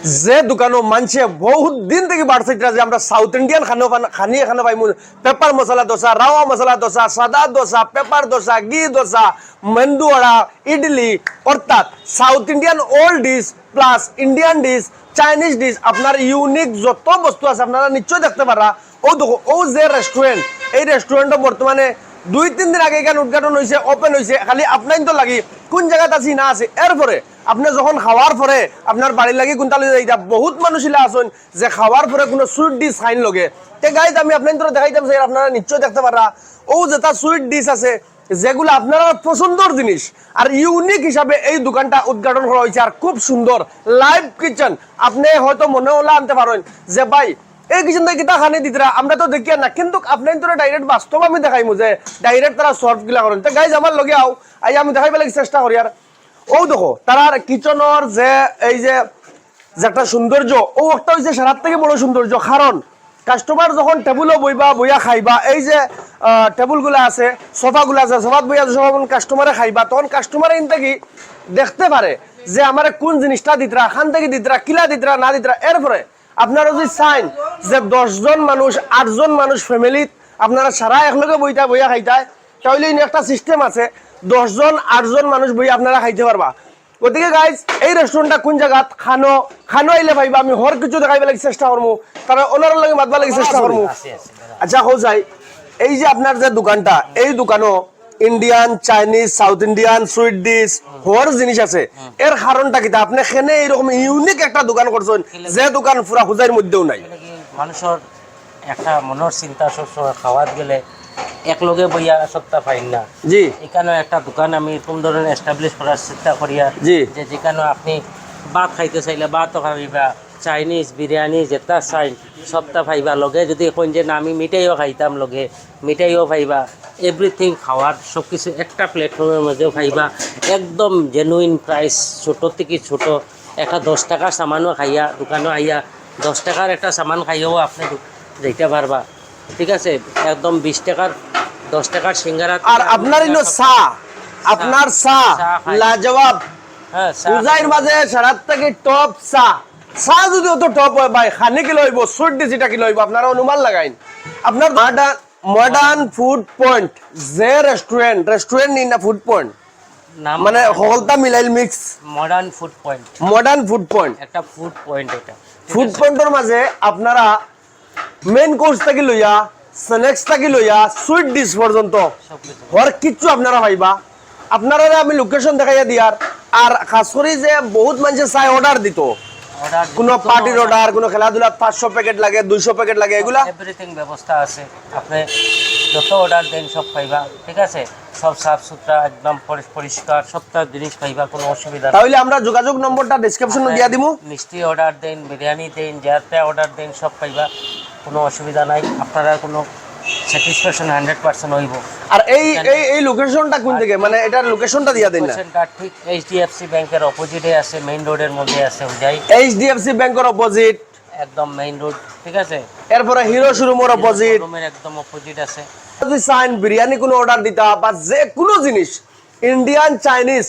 যে দোকানও মানছে বহুত দিন থেকে বাড়ছে এটা যে আমরা সাউথ ইন্ডিয়ান খানো খানি খানো পাইমু পেপার মশলা দোসা রাওয়া মশলা দোসা সাদা দোসা পেপার দোসা ঘি দোসা মেন্দু বড়া ইডলি অর্থাৎ South Indian old dish plus Indian dish Chinese dish আপনার ইউনিক যত বস্তু আছে, আপনারা নিশ্চয় দেখতে পারা। ও দেখো ও যে রেস্টুরেন্ট এই রেস্টুরেন্টও বর্তমানে দুই, তিন দিন আগে এখানে উদ্ঘাটন হয়েছে ওপেন হয়েছে খালি আপনার তো লাগি কোন জায়গাত আছি, না আছে এরপরে আপনি যখন খাওয়ার পরে আপনার বাড়ি লাগি কোনটা লই যাইতা বহুত মানুষ ইলা আছেন যে খাওয়ার পরে কোনো সুইট ডিশ খাইন লগে। তে গাইজ আমি আপনার তো দেখাইতাম যে আপনারা নিশ্চয় দেখতে পারা ও যেটা সুইট ডিশ আছে, যেগুলো আপনারা পছন্দর জিনিস আর ইউনিক হিসাবে এই দোকানটা উদ্ঘাটন করা হয়েছে আর খুব সুন্দর লাইভ কিচেন আপনি হয়তো মনে হলে আনতে পারেন যে ভাই, এই কিচেন থেকে কিতা খানি দিতরা আমরা তো দেখি না। কিন্তু আপনার তো ডাইরেক্ট বাস্তব আমি দেখাইমু যে ডাইরেক্ট তারা সর্ভ গিলা করেন। তো গাইজ আমার লগে আও। আই, আমি দেখাই পেলে চেষ্টা করি আর ও দেখো, তারার কিচেনের যে এই যে যে একটা সৌন্দর্য, ও একটা হচ্ছে সারার থেকে বড় সৌন্দর্য। কারণ কাস্টমার যখন টেবুলও বইবা, বইয়া খাইবা, এই যে টেবুলগুলো আছে সোফাগুলো আছে সোফাত বইয়া যখন কাস্টমারে খাইবা, তখন কাস্টমারে ইন থেকে দেখতে পারে যে আমার কোন জিনিসটা দিতরা খান থেকে দিতরা কিলা দিতরা না দিতরা এরপরে আপনারা যদি চাইন যে দশজন মানুষ, আটজন মানুষ ফ্যামিলিত আপনারা সারা একলগে বইটা বইয়া খাইতায়, তাহলে একটা সিস্টেম আছে দশজন আটজন মানুষ বই আপনারা খাইতে পারবা। গতিকে গাইজ এই রেস্টুরেন্টটা কোন জায়গাত? খানো খানো আইলে ভাইবা আমি হর কিছু দেখাইবে লাগি চেষ্টা করব তারা ওনার লগে মাতবা লাগি চেষ্টা করব আচ্ছা হো যাই এই যে আপনার যে দোকানটা এই দোকানও Indian Chinese South Indian sweet dish হর জিনিস আছে। এর কারণটা কিতা আপনি খেনে এরকম ইউনিক একটা দোকান করছেন যে দোকান পুরা হুজাইর মধ্যেও নাই। মানুষের একটা মনের চিন্তা সবসময় খাওয়াত গেলে একলগে বইয়া সপ্তাহ পাইন না। জি। এখানে একটা দোকান আমি এরকম ধরনের এস্টাবলিশ করার চেষ্টা করিয়া জি। যে যেখানে আপনি ভাত খাইতে চাইলে ভাতও খাইবা চাইনিজ বিরিয়ানি যেটা চাই সপ্তাহ পাইবা লগে। যদি কোন যে না আমি মিঠাইও খাইতাম লগে মিঠাইও পাইবা। এভরিথিং খাওয়ার সব কিছু একটা প্ল্যাটফর্মের মধ্যেও খাইবা একদম জেনুইন প্রাইস ছোট থেকে ছোট। একটা দশ টাকার সামানও খাইয়া দোকানও আইয়া দশ টাকার একটা সামান খাইয়াও আপনি যাইতে পারবা। ঠিক আছে? একদম বিশ টাকার দশ টাকার সিঙ্গারা আর আপনার ইনো চা আপনার চা। লাজবাব। হ্যাঁ চা পূজার মাঝে সারাত থেকে টপ চা। চা যদি অত টপ হয় ভাই খানি কি লইব ডিশ এটা কি লইব আপনারা অনুমান লাগাইন। আপনার মডার্ন মডার্ন ফুড পয়েন্ট যে রেস্টুরেন্ট রেস্টুরেন্ট নি না ফুড পয়েন্ট মানে সকলটা মিলাইল mix modern food point modern food point একটা ফুড পয়েন্ট এটা। ফুড পয়েন্টের মাঝে আপনারা মেন কোর্স থেকে লইয়া স্ন্যাক্স থেকে লইয়া সুইট ডিশ পর্যন্ত। হর কিচ্ছু আপনারা পাইবা আপনারা আমি লোকেশন দেখাইয়া দিয়ার। আর খাস করে যে বহুত মানুষে চাই অর্ডার দিত। কোনো পার্টির অর্ডার কোনো খেলাধুলা পাঁচশো প্যাকেট লাগে দুইশো প্যাকেট লাগে এগুলা। এভরিথিং ব্যবস্থা আছে। আপনি যত অর্ডার দেন সব পাইবা। ঠিক আছে? সব সাফ সুতরা একদম পরি- পরিষ্কার সবটা জিনিস পাইবা কোনো অসুবিধা তাহলে আমরা যোগাযোগ নম্বরটা ডিসক্রিপশনে দিয়া দিমু। মিষ্টি অর্ডার দেন বিরিয়ানি দেন যাতে অর্ডার দেন সব পাইবা। কোনো অসুবিধা নাই আপনারা কোনো স্যাটিসফ্যাকশন হান্ড্রেড পার্সেন্ট হইব। আর এই এই এই লোকেশনটা কোন থেকে? মানে এটার লোকেশনটা দিয়া দিন না। লোকেশনটা ঠিক এইচডিএফসি ব্যাংকের অপোজিটে আছে মেইন রোডের মধ্যে আছে যাই এইচডিএফসি ব্যাংকের অপোজিট একদম মেইন রোড ঠিক আছে? এরপরে হিরো শোরুমের অপোজিট রুমের একদম অপোজিট আছে। যদি চাইন বিরিয়ানি কোনো অর্ডার দিতা বা যে কোনো জিনিস ইন্ডিয়ান চাইনিজ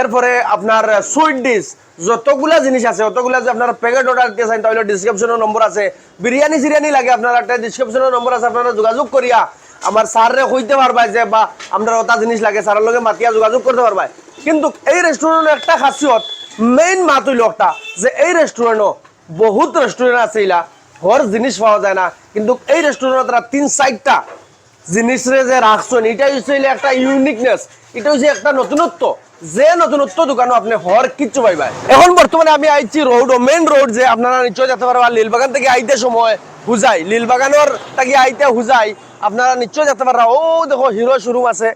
এরপরে আপনার সুইট ডিশ যতগুলা জিনিস আছে, অতগুলা যে আপনারা প্যাকেট অর্ডার দিতে চান, তাহলে ডিসক্রিপশনের নম্বর আছে। বিরিয়ানি সিরিয়ানি লাগে আপনারা, একটা ডিসক্রিপশনের নম্বর আছে, আপনারা যোগাযোগ করিয়া আমার স্যাররে কইতে পারবা যে, বা আমরা ওটা জিনিস লাগে, স্যারের লগে মাতিয়া যোগাযোগ করতে পারবা কিন্তু এই রেস্টুরেন্টের একটা খাসিয়ত মেইন মাত হইল একটা, যে এই রেস্টুরেন্টও বহুত রেস্টুরেন্ট আছে ইলা হর জিনিস পাওয়া যায় না, কিন্তু এই রেস্টুরেন্টে তারা তিন চারটা জিনিসরে যে রাখছেন এটা হচ্ছে একটা ইউনিকনেস এটা হচ্ছে একটা নতুনত্ব। যে নতুনত্ব দোকানও আপনি হর কিচ্ছু পাইবা। এখন বর্তমানে আমি আইছি রোড মেইন রোড যে আপনারা নিশ্চয় যেতে পারবা লীলবাগান থেকে আইতে সময় হুজাই। লীলবাগানোর থেকে আইতে হুজাই, আপনারা নিশ্চয় যেতে পারবা। ও দেখো হিরো শোরুম আছে।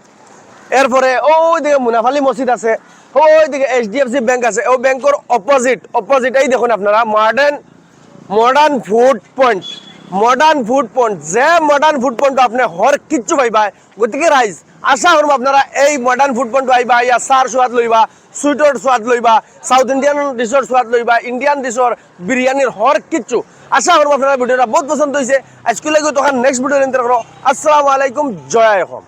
এরপরে ওই দিকে মুনাফালি মসজিদ আছে। ওই দিকে এইচডিএফসি ব্যাংক আছে। ও ব্যাংকের অপোজিট অপোজিট এই দেখুন আপনারা modern modern food point modern food point যে মডার্ন ফুড পয়েন্ট আপনি হর কিচ্ছু পাইবা গতিকে রাইজ আশা করব আপনারা এই মডার্ন ফুড পয়েন্ট আইবা ইয়া সার সোয়াদ লইবা সুইটর সোয়াদ লইবা সাউথ ইন্ডিয়ান ডিশর সোয়াদ লইবা ইন্ডিয়ান ডিশর বিরিয়ানির হর কিচ্ছু। আশা করব আপনারা ভিডিওটা বহুত পছন্দ হয়েছে আজকে লাগে তখন নেক্সট ভিডিও নিতে আসসালামু আলাইকুম, জয় এখন